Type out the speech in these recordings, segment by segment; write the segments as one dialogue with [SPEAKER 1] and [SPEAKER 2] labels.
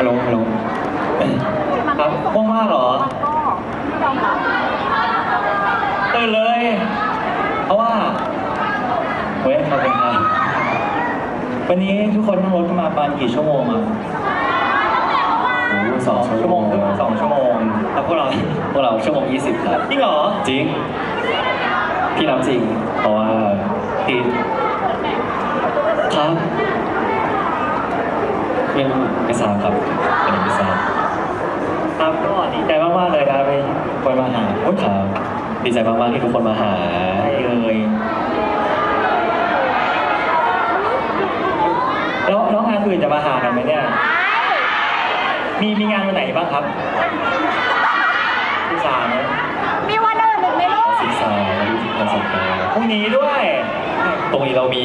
[SPEAKER 1] ฮัลโหลฮัลโหล
[SPEAKER 2] ครับว่างมากเหรอ
[SPEAKER 3] มันก็ไม่ยอมรับ
[SPEAKER 2] ตื่นเลย เพราะว่าเว้ยขอบคุณครับวันนี้ทุกคนนั่งรถกันมาประมาณกี่ชั่วโมงอะ
[SPEAKER 1] โอ้โหส
[SPEAKER 2] ส
[SPEAKER 1] อ
[SPEAKER 2] องง
[SPEAKER 1] ชั่
[SPEAKER 2] ชั่
[SPEAKER 1] ว
[SPEAKER 2] ว
[SPEAKER 1] โม
[SPEAKER 2] โม
[SPEAKER 1] ง
[SPEAKER 2] งครึ่งสองชั่วโมงแล้วพวกเรา
[SPEAKER 1] พวกเราชั่วโมงยี่สิบครับ
[SPEAKER 2] จริงเหรอ
[SPEAKER 1] จริง พี่รับจริง เพราะว่าพี่ครับ เป็นไม่ทราบครับเป็นไม่ทราบ
[SPEAKER 2] ครับก็ดีใจมากๆเลยครับที่คนมาหาโอ้ย
[SPEAKER 1] ครับดีใจมากๆที่ทุกคนมาหา
[SPEAKER 2] ใช่เลยแล้วแล้วงานอื่นจะมาหากันไหมเนี่ย มีมีงานวันไหนบ้างครับที่สามนะ
[SPEAKER 3] มีวันอื่นอีกไหมลูก
[SPEAKER 1] ศึกษาดูที่คอนเสิร์ตกัน
[SPEAKER 2] พรุ่งนี้ด้วย
[SPEAKER 1] ตรงนี้เรามี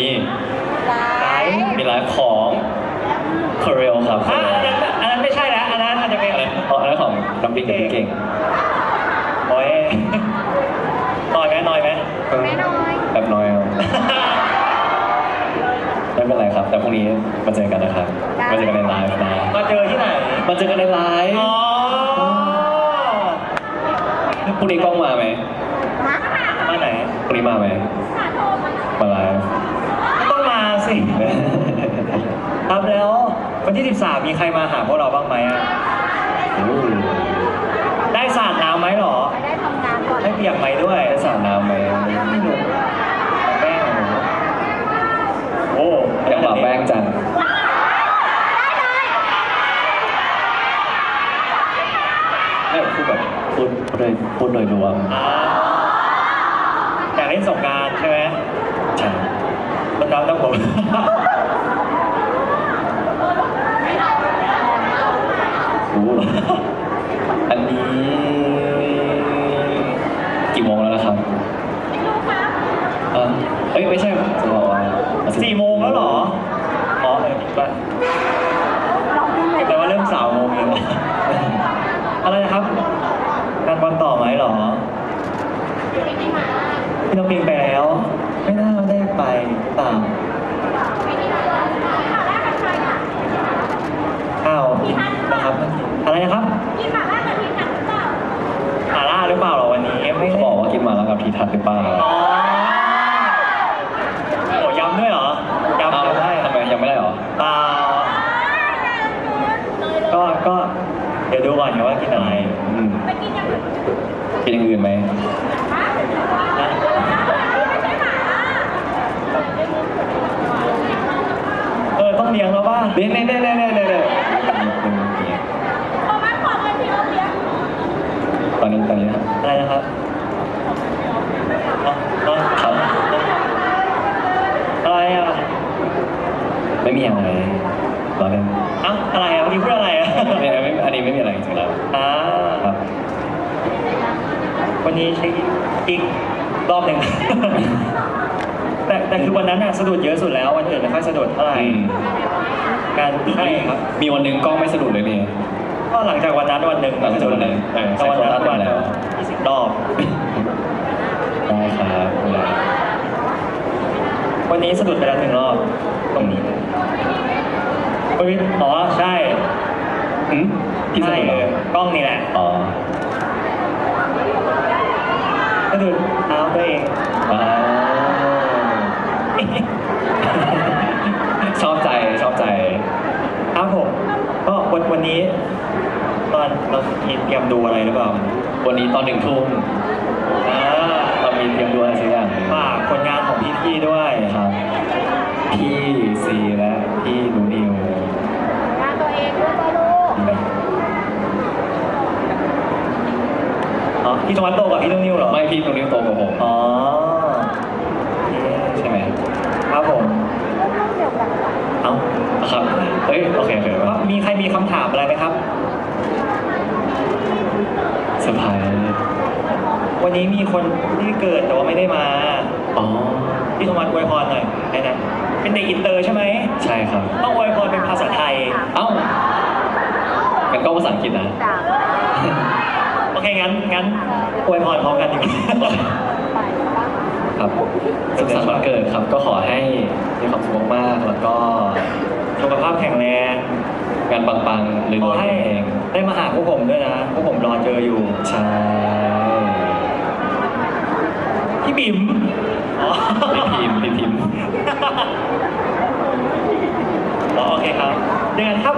[SPEAKER 3] ไลฟ์
[SPEAKER 1] มีไลฟ์ของค r เรลครับ
[SPEAKER 2] อะอันนั้นอันนั้นไม่ใช่แล้วอันนั้นอาจจะเป็น
[SPEAKER 1] อันนั้นอ๋ออันนั้นของน้ำพริกกับพี่เก่ง
[SPEAKER 2] โอ้ย น้อยไหมน้อยไหม
[SPEAKER 3] ไม่น้อย
[SPEAKER 1] แบบน้อยเอาไม่เป็นไรครับ แต่พรุ่งนี้มาเจอกันนะครับมาเจอกันในไลฟ์นะ
[SPEAKER 2] มาเจอที่ไหน
[SPEAKER 1] มาเจอกันในไลฟ์
[SPEAKER 2] อ๋อ
[SPEAKER 1] พรุ่งนี้กล้องมาไหม
[SPEAKER 3] ฮะ
[SPEAKER 2] มาไหน
[SPEAKER 1] พรุ่งนี้มาไหมมาไลฟ์
[SPEAKER 2] ต้องมาสิครับแล้ววันที่ 13 มีใครมาหาพวกเราบ้างไหมอะ
[SPEAKER 1] โอ้
[SPEAKER 2] ได้สาดน้ำไหมหรอ เปียกไหมด้วย
[SPEAKER 1] ได้สาดน้ำไหม
[SPEAKER 2] ไม่รู้แป้งเหรอโอ้
[SPEAKER 1] อยากปะแป้งจังไม่พูดแบบพูดพูดโดยพูดโดยรวม
[SPEAKER 2] อ่าอยากเล่นสงกรารใช่ไหม
[SPEAKER 1] ใช่
[SPEAKER 2] ต้นน้ำต้องผม
[SPEAKER 1] เอ้ยไม่ใช่จะบอกว่า
[SPEAKER 2] สี่โมงแล้วเหรออ๋อเออว่าแต่ว่าเริ่มสามโมงเองเหรออะไรนะครับงานบอลต่อไหมเหรอพี่น้องปิงไปแล้ว ไม่น่าได้ไปหรือเปล่าอ้าวนะครับอะไรนะครับ
[SPEAKER 3] กินหมาล่ากับพี่ทันหรือเปล่า
[SPEAKER 2] หาล่าหรือเปล่าเหรอวันนี้ไม่
[SPEAKER 1] เขา
[SPEAKER 2] ได้
[SPEAKER 1] บอกว่ากินมาแล้วกับทีทัศน์หรือเปล่า
[SPEAKER 2] อ๋อโอ้ย้ำด้วยเหรอย้ำ
[SPEAKER 1] อ้าว
[SPEAKER 2] ได้เหรอ
[SPEAKER 1] ทำไมยังไม่ได้เหรอ
[SPEAKER 2] เปล่าก็ก็เดี๋ยวดูก่ อนนะว่ากินอะไร
[SPEAKER 1] อืม
[SPEAKER 3] ไปกินอย่างอื่น
[SPEAKER 1] กินอย่างอื่นไหม
[SPEAKER 2] นะ
[SPEAKER 3] ไม่ใช่หมาล่า
[SPEAKER 2] เออต้องเลี้ยงแล้วป่ะ
[SPEAKER 1] เน่เน่เน่เน่เน่เน่เน่
[SPEAKER 3] พอมาขอเงินพี่เราเลี้ยง
[SPEAKER 1] ตอนนี้ตอนนี้นะครับ
[SPEAKER 2] อะไรนะครับอ๋ออ๋อ
[SPEAKER 1] ครับ
[SPEAKER 2] อะไรอะ
[SPEAKER 1] ไม่มีอะไรรอเล่น
[SPEAKER 2] เอ้าอะไรอะเมื่อกี้พูดอะไรอะ
[SPEAKER 1] ไม่ไม่อันนี้ไม่มีอะไรจริงๆแล้ว
[SPEAKER 2] อ่า
[SPEAKER 1] ครับ
[SPEAKER 2] วั นนี้เช็คอีกรอบหนึ่ง แต่แต่คือวันนั้นน่ะสะดุดเยอะสุดแล้ววันอื่นไม่ค่อยสะดุดเท่าไหร่
[SPEAKER 1] อืม
[SPEAKER 2] การใช่ครับ
[SPEAKER 1] มีวันหนึ่งกล้องไม่สะดุดเลยนี่
[SPEAKER 2] ก็หลังจากวันนั้นวันหนึ่ง
[SPEAKER 1] หลังจากวันนั้นเออ
[SPEAKER 2] แต่วันนั้น
[SPEAKER 1] ใช้โควต้า
[SPEAKER 2] วัน
[SPEAKER 1] เต็มแล้ว
[SPEAKER 2] ยี่สิบรอบ
[SPEAKER 1] ได้ครับไม่เป็นไร
[SPEAKER 2] วันนี้สะดุดไปแล้วหนึ่งรอบตรงนี้วันนี้อ๋อใช่
[SPEAKER 1] หืมพี่สะ
[SPEAKER 2] ใช่
[SPEAKER 1] ดุดเหร
[SPEAKER 2] เอ
[SPEAKER 1] อ
[SPEAKER 2] อกล้องนี่แหละ
[SPEAKER 1] อ๋อ
[SPEAKER 2] สะดุดเท้าตัวเอง
[SPEAKER 1] ว้าวชอบใจชอบใจ
[SPEAKER 2] ครับผมก็ วันวันนี้ ตอนเรามีเตรียมดูอะไรหรือเปล่า
[SPEAKER 1] วันนี้ตอนหนึ่งทุ่ม
[SPEAKER 2] อ่า
[SPEAKER 1] เรามีเตรียมดูอะไรสักอย่างหนึ่ง
[SPEAKER 2] ฝากผลงานของพี่ๆด้วย
[SPEAKER 1] ครับ พี่ซีและพี่หนูนิว
[SPEAKER 3] งานตัวเองด้วยตัวลูก
[SPEAKER 2] อ๋อพี่ธวัฒน์โตกับพี่นุ่นนิวเหรอ
[SPEAKER 1] ไม่พี่หนูนิวโตกว่าผม
[SPEAKER 2] อ๋อโอเค
[SPEAKER 1] ใช่ไหม
[SPEAKER 2] ครับผม
[SPEAKER 3] ลูกเดียว กัน
[SPEAKER 2] เอา
[SPEAKER 1] ครับเอ้ยโอเคโอเค
[SPEAKER 2] ว่ามีใครมีคำถามอะไรไหมครับ
[SPEAKER 1] เซอร์ไพรส์
[SPEAKER 2] วันนี้มีคนที่เกิดแต่ว่าไม่ได้มา
[SPEAKER 1] อ๋อ
[SPEAKER 2] พี่ธวัฒน์อวยพรหน่อยได้นะเป็นเด็กอินเตอร์ใช่ไหม
[SPEAKER 1] ใช่ครับ
[SPEAKER 2] ต้องอวยพรเป็นภาษาไทย
[SPEAKER 1] เอ้ากันก็ภาษาอังกฤษนะ
[SPEAKER 3] ด่า
[SPEAKER 2] โอเคงั้นงั้นอวยพรพร้อมกันดีกว่า
[SPEAKER 3] ไปบ้าง
[SPEAKER 1] ครับสุขสันต์วันเกิดครับ ก็ขอให้มีความสุขมากๆแล้วก็
[SPEAKER 2] สุขภาพแข็งแรง
[SPEAKER 1] งานปังๆร
[SPEAKER 2] ขอ
[SPEAKER 1] วยๆ
[SPEAKER 2] ให้
[SPEAKER 1] เอง
[SPEAKER 2] ได้มาหาพวกผมด้วยนะพวกผมรอเจออยู่
[SPEAKER 1] ใช่
[SPEAKER 2] พี่บิ๋มอ๋อ
[SPEAKER 1] พี่พิมพ์พี่พิมพ์
[SPEAKER 2] อ๋อโอเคครับเจอกันครับ